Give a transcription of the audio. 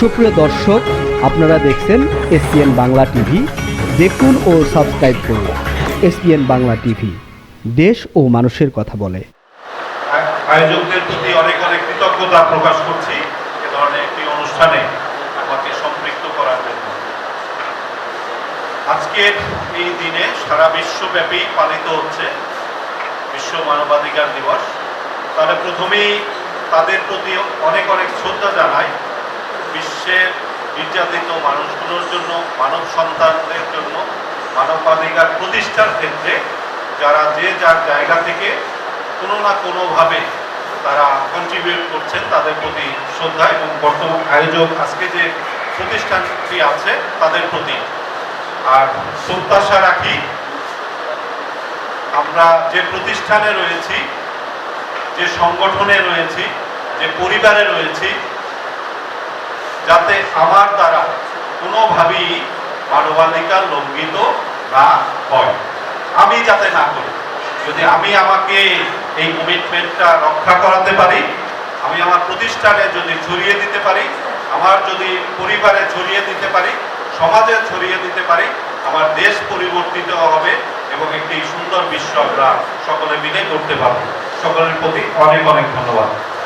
সুপ্রিয় দর্শক, আপনারা দেখছেন এসপিএন বাংলা টিভি। দেখুন ও সাবস্ক্রাইব করুন এসপিএন বাংলা টিভি। দেশ ও মানুষের কথা বলে। আয়- আয়োজকদের প্রতি অনেক অনেক কৃতজ্ঞতা প্রকাশ করছি এ ধরনের একটি অনুষ্ঠানে আমাকে সম্পৃক্ত করার জন্য। আজকের এই দিনে সারা বিশ্বব্যাপী পালিত হচ্ছে বিশ্ব মানবাধিকার দিবস। তাহলে প্রথমেই তাদের প্রতি অনেক অনেক শ্রদ্ধা জানাই। বিশ্বের নির্যাতিত মানুষগুলোর জন্য, মানব সন্তানদের জন্য, মানবাধিকার প্রতিষ্ঠার ক্ষেত্রে যারা যে যার জায়গা থেকে কোনো না কোনোভাবে তারা কন্ট্রিবিউট করছেন, তাদের প্রতি শ্রদ্ধা এবং বর্তমান আয়োজক আজকে যে প্রতিষ্ঠানটি আছে, তাদের প্রতি। আর প্রত্যাশা রাখি, আমরা যে প্রতিষ্ঠানে রয়েছি, যে সংগঠনে রয়েছি, যে পরিবারে রয়েছি যাতে আমার দ্বারা কোনোভাবেই মানবাধিকার লঙ্ঘিত না হয়। আমি যাতে না করি। যদি আমি আমাকে এই কমিটমেন্টটা রক্ষা করাতে পারি, আমি আমার প্রতিষ্ঠানে যদি ছড়িয়ে দিতে পারি, আমার যদি পরিবারে ছড়িয়ে দিতে পারি, সমাজে ছড়িয়ে দিতে পারি, আমার দেশ পরিবর্তিত হবে এবং একটি সুন্দর বিশ্ব আমরা সকলে মিলে করতে পারব। সকলের প্রতি অনেক অনেক ধন্যবাদ।